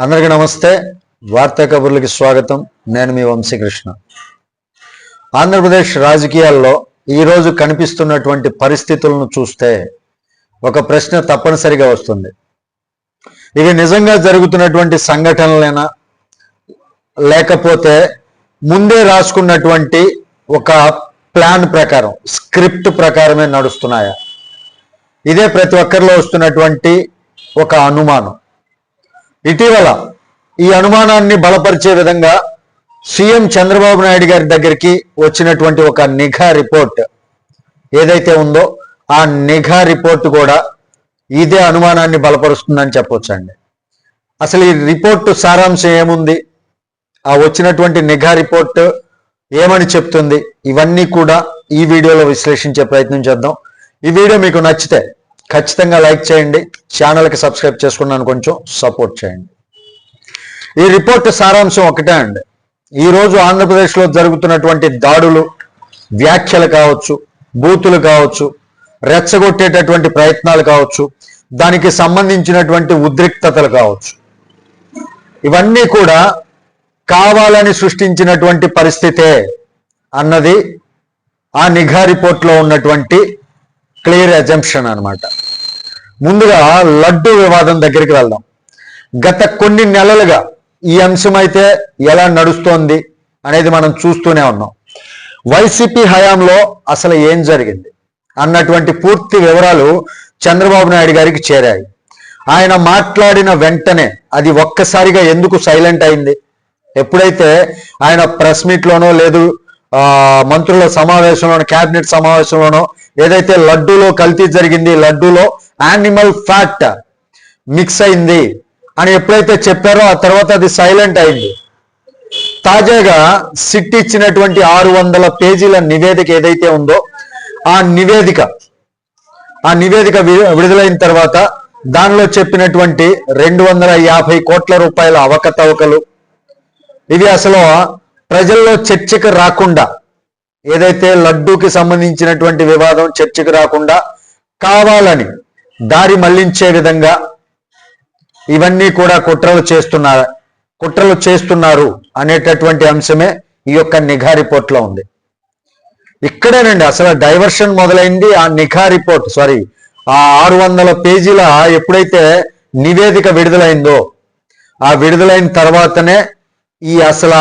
అందరికీ నమస్తే. వార్తా కబుర్లకి స్వాగతం. నేను మీ వంశీకృష్ణ. ఆంధ్రప్రదేశ్ రాజకీయాల్లో ఈరోజు కనిపిస్తున్నటువంటి పరిస్థితులను చూస్తే ఒక ప్రశ్న తప్పనిసరిగా వస్తుంది. ఇవి నిజంగా జరుగుతున్నటువంటి సంఘటనలేనా లేకపోతే ముందే రాసుకున్నటువంటి ఒక ప్లాన్ ప్రకారం స్క్రిప్ట్ ప్రకారమే నడుస్తున్నాయా? ఇదే ప్రతి ఒక్కరిలో వస్తున్నటువంటి ఒక అనుమానం. ఇటీవల ఈ అనుమానాన్ని బలపరిచే విధంగా సీఎం చంద్రబాబు నాయుడు గారి దగ్గరికి వచ్చినటువంటి ఒక నిఘా రిపోర్ట్ ఏదైతే ఉందో ఆ నిఘా రిపోర్ట్ కూడా ఇదే అనుమానాన్ని బలపరుస్తుందని చెప్పొచ్చండి. అసలు ఈ రిపోర్ట్ సారాంశం ఏముంది? ఆ వచ్చినటువంటి నిఘా రిపోర్ట్ ఏమని చెప్తుంది? ఇవన్నీ కూడా ఈ వీడియోలో విశ్లేషించే ప్రయత్నం చేద్దాం. ఈ వీడియో మీకు నచ్చితే ఖచ్చితంగా లైక్ చేయండి. ఛానల్కి సబ్స్క్రైబ్ చేసుకున్నాను కొంచెం సపోర్ట్ చేయండి. ఈ రిపోర్ట్ సారాంశం ఒకటే అండి. ఈరోజు ఆంధ్రప్రదేశ్లో జరుగుతున్నటువంటి దాడులు వ్యాఖ్యలు కావచ్చు బూతులు కావచ్చు రెచ్చగొట్టేటటువంటి ప్రయత్నాలు కావచ్చు దానికి సంబంధించినటువంటి ఉద్రిక్తతలు కావచ్చు. ఇవన్నీ కూడా కావాలని సృష్టించినటువంటి పరిస్థితే అన్నది ఆ నిఘా రిపోర్ట్లో ఉన్నటువంటి క్లియర్ ఎజంప్షన్ అనమాట ముందుగా లడ్డు వివాదం దగ్గరికి వెళ్దాం. గత కొన్ని నెలలుగా ఈ అంశం అయితే ఎలా నడుస్తోంది అనేది మనం చూస్తూనే ఉన్నాం. వైసీపీ హయాంలో అసలు ఏం జరిగింది అన్నటువంటి పూర్తి వివరాలు చంద్రబాబు నాయుడు గారికి చేరాయి. ఆయన మాట్లాడిన వెంటనే అది ఒక్కసారిగా ఎందుకు సైలెంట్ అయింది? ఎప్పుడైతే ఆయన ప్రెస్ మీట్లోనో లేదు మంత్రుల సమావేశంలోనో కేబినెట్ సమావేశంలోనో ఏదైతే లడ్డూలో కల్తీ జరిగింది లడ్డూలో యానిమల్ ఫ్యాట్ మిక్స్ అయింది అని ఎప్పుడైతే చెప్పారో ఆ తర్వాత అది సైలెంట్ అయింది. తాజాగా సిట్ ఇచ్చినటువంటి ఆరు వందల పేజీల నివేదిక ఏదైతే ఉందో ఆ నివేదిక ఆ నివేదిక విడుదలైన తర్వాత దానిలో చెప్పినటువంటి రెండు వందల యాభై కోట్ల రూపాయల అవకతవకలు. ఇవి అసలు ప్రజల్లో చర్చకు రాకుండా ఏదైతే లడ్డూకి సంబంధించినటువంటి వివాదం చర్చకు రాకుండా కావాలని దారి మళ్ళించే విధంగా ఇవన్నీ కూడా కుట్రలు చేస్తున్నారు కుట్రలు చేస్తున్నారు అనేటటువంటి అంశమే ఈ యొక్క నిఘా రిపోర్ట్లో ఉంది. ఇక్కడేనండి అసలు డైవర్షన్ మొదలైంది ఆ నిఘా రిపోర్ట్ సారీ ఆ ఆరు వందల పేజీల ఎప్పుడైతే నివేదిక విడుదలైందో ఆ విడుదలైన తర్వాతనే ఈ అసలు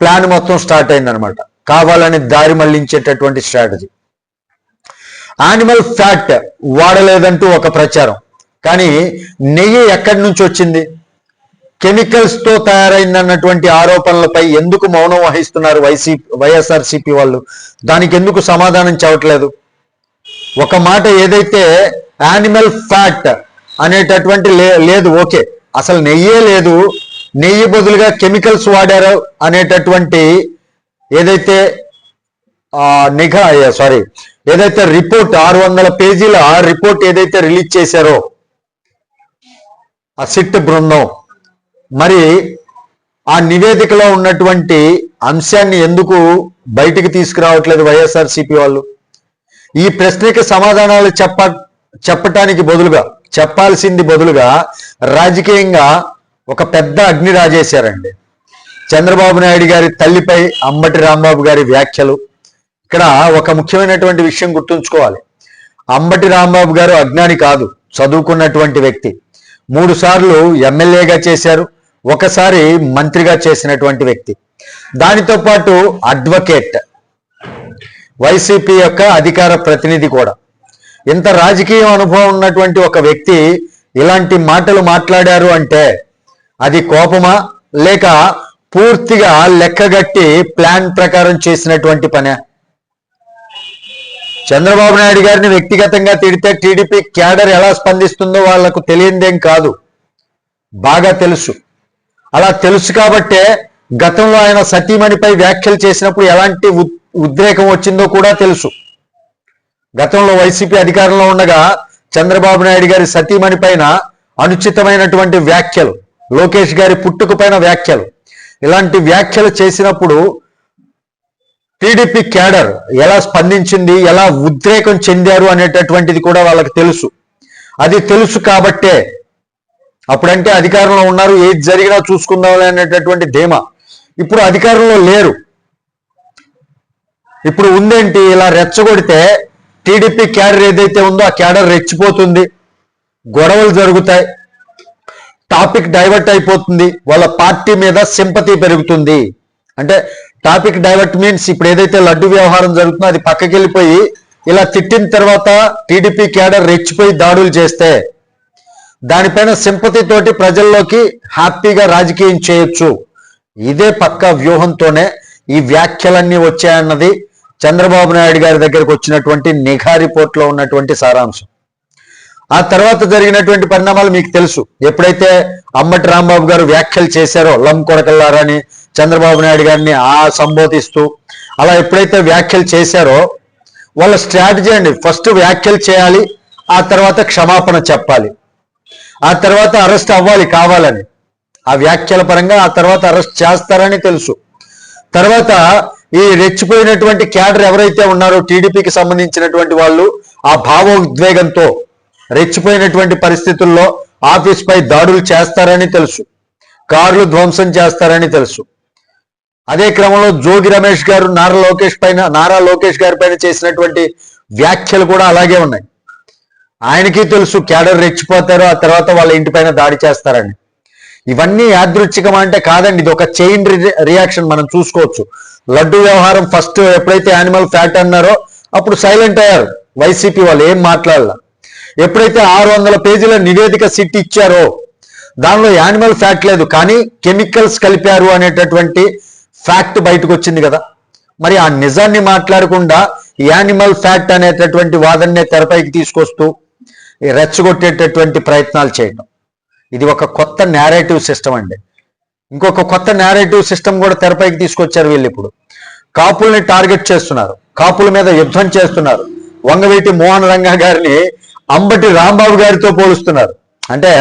ప్లాన్ మొత్తం స్టార్ట్ అయిందనమాట. కావాలని దారి మళ్ళించేటటువంటి స్ట్రాటజీ. యానిమల్ ఫ్యాట్ వాడలేదంటూ ఒక ప్రచారం. కానీ నెయ్యి ఎక్కడి నుంచి వచ్చింది? కెమికల్స్తో తయారైందన్నటువంటి ఆరోపణలపై ఎందుకు మౌనం వహిస్తున్నారు వైసీ వైఎస్ఆర్సీపీ వాళ్ళు? దానికి ఎందుకు సమాధానం చెప్పట్లేదు ఒక మాట ఏదైతే యానిమల్ ఫ్యాట్ అనేటటువంటి లే- లేదు ఓకే. అసలు నెయ్యే లేదు. నెయ్యి బదులుగా కెమికల్స్ వాడారు అనేటటువంటి ఏదైతే నిఘా సారీ ఏదైతే రిపోర్ట్ ఆరు వందల పేజీల రిపోర్ట్ ఏదైతే రిలీజ్ చేశారో ఆ సిట్ బృందం మరి ఆ నివేదికలో ఉన్నటువంటి అంశాన్ని ఎందుకు బయటికి తీసుకురావట్లేదు వైఎస్ఆర్ వాళ్ళు? ఈ ప్రశ్నకి సమాధానాలు చెప్ప చెప్పటానికి బదులుగా చెప్పాల్సింది బదులుగా రాజకీయంగా ఒక పెద్ద అగ్ని రాజేశారండి. చంద్రబాబు నాయుడు గారి తల్లిపై అంబటి రాంబాబు గారి వ్యాఖ్యలు ఇక్కడ ఒక ముఖ్యమైనటువంటి విషయం గుర్తుంచుకోవాలి. అంబటి రాంబాబు గారు అజ్ఞాని కాదు చదువుకున్నటువంటి వ్యక్తి. మూడు సార్లు ఎమ్మెల్యేగా చేశారు ఒకసారి మంత్రిగా చేసినటువంటి వ్యక్తి. దానితో పాటు అడ్వకేట్ వైసీపీ యొక్క అధికార ప్రతినిధి కూడా. ఇంత రాజకీయ అనుభవం ఉన్నటువంటి ఒక వ్యక్తి ఇలాంటి మాటలు మాట్లాడారు అంటే అది కోపమా లేక పూర్తిగా లెక్కగట్టి ప్లాన్ ప్రకారం చేసినటువంటి పనే? చంద్రబాబు నాయుడు గారిని వ్యక్తిగతంగా తిడితే టీడీపీ క్యాడర్ ఎలా స్పందిస్తుందో వాళ్ళకు తెలియందేం కాదు. బాగా తెలుసు. అలా తెలుసు కాబట్టే గతంలో ఆయన సతీమణిపై వ్యాఖ్యలు చేసినప్పుడు ఎలాంటి ఉద్రేకం వచ్చిందో కూడా తెలుసు. గతంలో వైసీపీ అధికారంలో ఉండగా చంద్రబాబు నాయుడు గారి సతీమణి పైన అనుచితమైనటువంటి వ్యాఖ్యలు లోకేష్ గారి పుట్టుకు పైన వ్యాఖ్యలు. ఇలాంటి వ్యాఖ్యలు చేసినప్పుడు టీడీపీ క్యాడర్ ఎలా స్పందించింది ఎలా ఉద్రేకం చెందారు అనేటటువంటిది కూడా వాళ్ళకి తెలుసు. అది తెలుసు కాబట్టే అప్పుడంటే అధికారంలో ఉన్నారు ఏది జరిగినా చూసుకుందాం అనేటటువంటి ధీమా. ఇప్పుడు అధికారంలో లేరు. ఇప్పుడు ఉందేంటి ఇలా రెచ్చగొడితే టీడీపీ క్యాడర్ ఏదైతే ఉందో ఆ క్యాడర్ రెచ్చిపోతుంది గొడవలు జరుగుతాయి టాపిక్ డైవర్ట్ అయిపోతుంది వాళ్ళ పార్టీ మీద సింపతి పెరుగుతుంది. అంటే టాపిక్ డైవర్ట్ మీన్స్ ఇప్పుడు ఏదైతే లడ్డు వ్యవహారం జరుగుతుందో అది పక్కకి వెళ్ళిపోయి ఇలా తిట్టిన తర్వాత టీడీపీ క్యాడర్ రెచ్చిపోయి దాడులు చేస్తే దానిపైన సింపతి తోటి ప్రజల్లోకి హ్యాపీగా రాజకీయం చేయొచ్చు. ఇదే పక్క వ్యూహంతోనే ఈ వ్యాఖ్యలన్నీ వచ్చాయన్నది చంద్రబాబు నాయుడు గారి దగ్గరకు వచ్చినటువంటి నిఘా రిపోర్ట్లో ఉన్నటువంటి సారాంశం. ఆ తర్వాత జరిగినటువంటి పరిణామాలు మీకు తెలుసు. ఎప్పుడైతే అమ్మటి రాంబాబు గారు వ్యాఖ్యలు చేశారో లం కొడకల్లారని చంద్రబాబు నాయుడు గారిని ఆ సంబోధిస్తూ అలా ఎప్పుడైతే వ్యాఖ్యలు చేశారో వాళ్ళ స్ట్రాటజీ అండి ఫస్ట్ వ్యాఖ్యలు చేయాలి ఆ తర్వాత క్షమాపణ చెప్పాలి. ఆ తర్వాత అరెస్ట్ అవ్వాలి కావాలని. ఆ వ్యాఖ్యల పరంగా ఆ తర్వాత అరెస్ట్ చేస్తారని తెలుసు. తర్వాత ఈ రెచ్చిపోయినటువంటి క్యాడర్ ఎవరైతే ఉన్నారో టీడీపీకి సంబంధించినటువంటి వాళ్ళు ఆ భావోద్వేగంతో రెచ్చిపోయినటువంటి పరిస్థితుల్లో ఆఫీస్ పై దాడులు చేస్తారని తెలుసు. కార్లు ధ్వంసం చేస్తారని తెలుసు. అదే క్రమంలో జోగి రమేష్ గారు నారా లోకేష్ పైన నారా లోకేష్ గారి పైన చేసినటువంటి వ్యాఖ్యలు కూడా అలాగే ఉన్నాయి. ఆయనకి తెలుసు క్యాడర్ రెచ్చిపోతారు ఆ తర్వాత వాళ్ళ ఇంటిపైన దాడి చేస్తారని. ఇవన్నీ యాదృచ్ఛికం అంటే కాదండి ఇది ఒక చైన్ రియాక్షన్ మనం చూసుకోవచ్చు. లడ్డు వ్యవహారం ఫస్ట్ ఎప్పుడైతే యానిమల్ ఫ్యాట్ అన్నారో అప్పుడు సైలెంట్ అయ్యారు వైసీపీ వాళ్ళు ఏం మాట్లాడాల. ఎప్పుడైతే ఆరు వందల పేజీల నివేదిక సిట్ ఇచ్చారో దానిలో యానిమల్ ఫ్యాట్ లేదు కానీ కెమికల్స్ కలిపారు అనేటటువంటి ఫ్యాక్ట్ బయటకు వచ్చింది కదా. మరి ఆ నిజాన్ని మాట్లాడకుండా యానిమల్ ఫ్యాక్ట్ అనేటటువంటి వాదన్నే తెరపైకి తీసుకొస్తూ రెచ్చగొట్టేటటువంటి ప్రయత్నాలు చేయడం ఇది ఒక కొత్త నేరేటివ్ సిస్టమ్ అండి. ఇంకొక కొత్త నేరేటివ్ సిస్టమ్ కూడా తెరపైకి తీసుకొచ్చారు వీళ్ళు ఇప్పుడు. కాపుల్ని టార్గెట్ చేస్తున్నారు. కాపుల మీద యుద్ధం చేస్తున్నారు. వంగవీటి మోహన్ రంగా గారిని అంబటి రాంబాబు గారితో పోలుస్తున్నారు. అంటే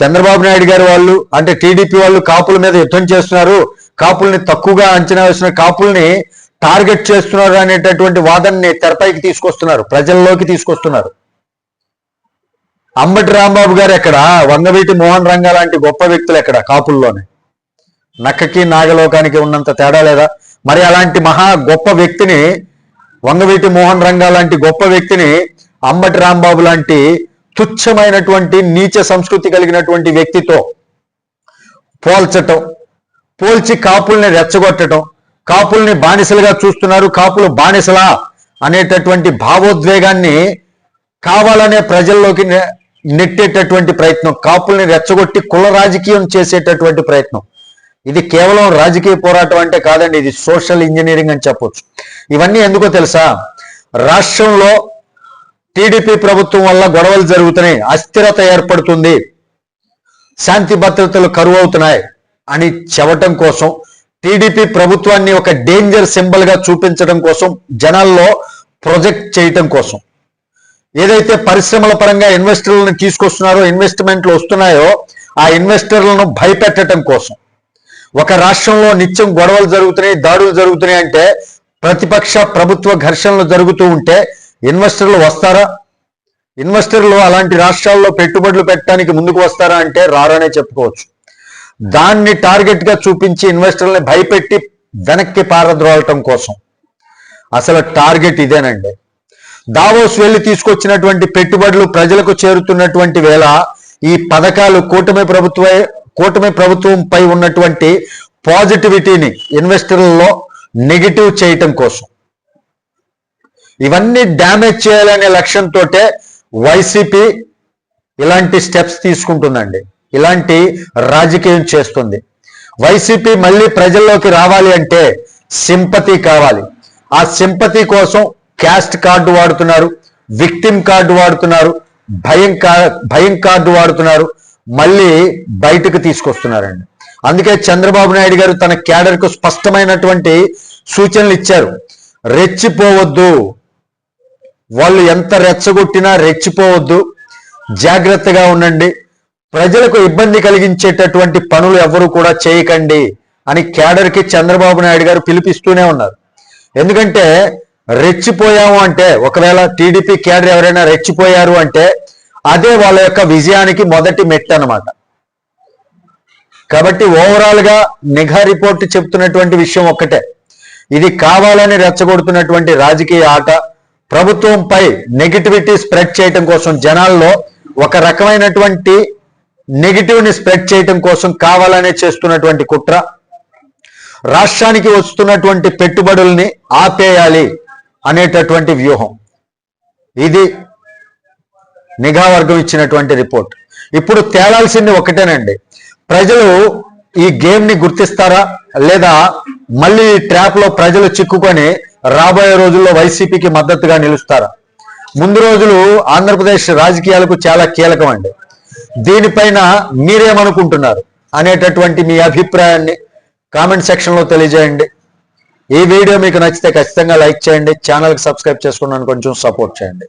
చంద్రబాబు నాయుడు గారి వాళ్ళు అంటే టీడీపీ వాళ్ళు కాపుల మీద యుద్ధం చేస్తున్నారు. కాపుల్ని తక్కువగా అంచనా వేసిన కాపుల్ని టార్గెట్ చేస్తున్నారు అనేటటువంటి వాదనని తెరపైకి తీసుకొస్తున్నారు ప్రజల్లోకి తీసుకొస్తున్నారు. అంబటి రాంబాబు గారు ఎక్కడ? వంగవీటి మోహన్ రంగా లాంటి గొప్ప వ్యక్తులు ఎక్కడ కాపుల్లోనే? నక్కకి నాగలోకానికి ఉన్నంత తేడా లేదా? మరి అలాంటి మహా గొప్ప వ్యక్తిని వంగవీటి మోహన్ రంగా లాంటి గొప్ప వ్యక్తిని అంబటి రాంబాబు లాంటి తుచ్చమైనటువంటి నీచ సంస్కృతి కలిగినటువంటి వ్యక్తితో పోల్చటం పోల్చి కాపుల్ని రెచ్చగొట్టడం కాపుల్ని బానిసలుగా చూస్తున్నారు కాపులు బానిసలా అనేటటువంటి భావోద్వేగాన్ని కావాలనే ప్రజల్లోకి నెట్టేటటువంటి ప్రయత్నం కాపుల్ని రెచ్చగొట్టి కుల రాజకీయం చేసేటటువంటి ప్రయత్నం. ఇది కేవలం రాజకీయ పోరాటం అంటే కాదండి ఇది సోషల్ ఇంజనీరింగ్ అని చెప్పొచ్చు. ఇవన్నీ ఎందుకో తెలుసా? రాష్ట్రంలో టీడీపీ ప్రభుత్వం వల్ల గొడవలు జరుగుతున్నాయి అస్థిరత ఏర్పడుతుంది శాంతి భద్రతలు కరువు అవుతున్నాయి అని చెప్పటం కోసం టీడీపీ ప్రభుత్వాన్ని ఒక డేంజర్ సింబల్గా చూపించడం కోసం జనాల్లో ప్రొజెక్ట్ చేయటం కోసం. ఏదైతే పరిశ్రమల పరంగా ఇన్వెస్టర్లను తీసుకొస్తున్నారో ఇన్వెస్ట్మెంట్లు వస్తున్నాయో ఆ ఇన్వెస్టర్లను భయపెట్టడం కోసం. ఒక రాష్ట్రంలో నిత్యం గొడవలు జరుగుతున్నాయి దాడులు జరుగుతున్నాయి అంటే ప్రతిపక్ష ప్రభుత్వ ఘర్షణలు జరుగుతూ ఉంటే ఇన్వెస్టర్లు వస్తారా? ఇన్వెస్టర్లు అలాంటి రాష్ట్రాల్లో పెట్టుబడులు పెట్టడానికి ముందుకు వస్తారా అంటే రారనే చెప్పుకోవచ్చు. దాన్ని టార్గెట్గా చూపించి ఇన్వెస్టర్లని భయపెట్టి వెనక్కి పారద్రోలటం కోసం. అసలు టార్గెట్ ఇదేనండి. దావోస్ వెళ్ళి తీసుకొచ్చినటువంటి పెట్టుబడులు ప్రజలకు చేరుతున్నటువంటి వేళ ఈ పథకాలు కూటమి ప్రభుత్వ కూటమి ప్రభుత్వంపై ఉన్నటువంటి పాజిటివిటీని ఇన్వెస్టర్లలో నెగిటివ్ చేయటం కోసం. ఇవన్నీ డ్యామేజ్ చేయాలనే లక్ష్యంతో వైసీపీ ఇలాంటి స్టెప్స్ తీసుకుంటుందండి. ఇలాంటి రాజకీయం చేస్తుంది. వైసీపీ మళ్ళీ ప్రజల్లోకి రావాలి అంటే సింపతి కావాలి. ఆ సింపతి కోసం క్యాస్ట్ కార్డు వాడుతున్నారు విక్టిమ్ కార్డు వాడుతున్నారు భయం కా భయం కార్డు వాడుతున్నారు మళ్ళీ బయటకు తీసుకొస్తున్నారండి. అందుకే చంద్రబాబు నాయుడు గారు తన క్యాడర్కు స్పష్టమైనటువంటి సూచనలు ఇచ్చారు. రెచ్చిపోవద్దు. వాళ్ళు ఎంత రెచ్చగొట్టినా రెచ్చిపోవద్దు. జాగ్రత్తగా ఉండండి. ప్రజలకు ఇబ్బంది కలిగించేటటువంటి పనులు ఎవరు కూడా చేయకండి అని క్యాడర్కి చంద్రబాబు నాయుడు గారు పిలిపిస్తూనే ఉన్నారు. ఎందుకంటే రెచ్చిపోయాము అంటే ఒకవేళ టీడీపీ క్యాడర్ ఎవరైనా రెచ్చిపోయారు అంటే అదే వాళ్ళ యొక్క విజయానికి మొదటి మెట్టు అన్నమాట. కాబట్టి ఓవరాల్గా నిఘా రిపోర్ట్ చెప్తున్నటువంటి విషయం ఒక్కటే. ఇది కావాలని రెచ్చగొడుతున్నటువంటి రాజకీయ ఆట ప్రభుత్వంపై నెగిటివిటీ స్ప్రెడ్ చేయటం కోసం జనాల్లో ఒక రకమైనటువంటి నెగిటివ్ని స్ప్రెడ్ చేయటం కోసం కావాలనే చేస్తున్నటువంటి కుట్ర రాష్ట్రానికి వస్తున్నటువంటి పెట్టుబడుల్ని ఆపేయాలి అనేటటువంటి వ్యూహం. ఇది నిఘా వర్గం ఇచ్చినటువంటి రిపోర్ట్. ఇప్పుడు తేలాల్సింది ఒకటేనండి. ప్రజలు ఈ గేమ్ని గుర్తిస్తారా? లేదా మళ్ళీ ఈ ట్రాప్లో ప్రజలు చిక్కుకొని రాబోయే రోజుల్లో వైసీపీకి మద్దతుగా నిలుస్తారా? ముందు రోజులు ఆంధ్రప్రదేశ్ రాజకీయాలకు చాలా కీలకం అండి దీనిపైన మీరేమనుకుంటున్నారు అనేటటువంటి మీ అభిప్రాయాన్ని కామెంట్ సెక్షన్లో తెలియజేయండి. ఈ వీడియో మీకు నచ్చితే ఖచ్చితంగా లైక్ చేయండి ఛానల్కి సబ్స్క్రైబ్ చేసుకున్నాను కొంచెం సపోర్ట్ చేయండి.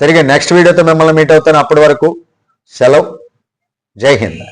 తిరిగి నెక్స్ట్ వీడియోతో మిమ్మల్ని మీట్ అవుతాను. అప్పటి వరకు సెలవు. జై హింద్.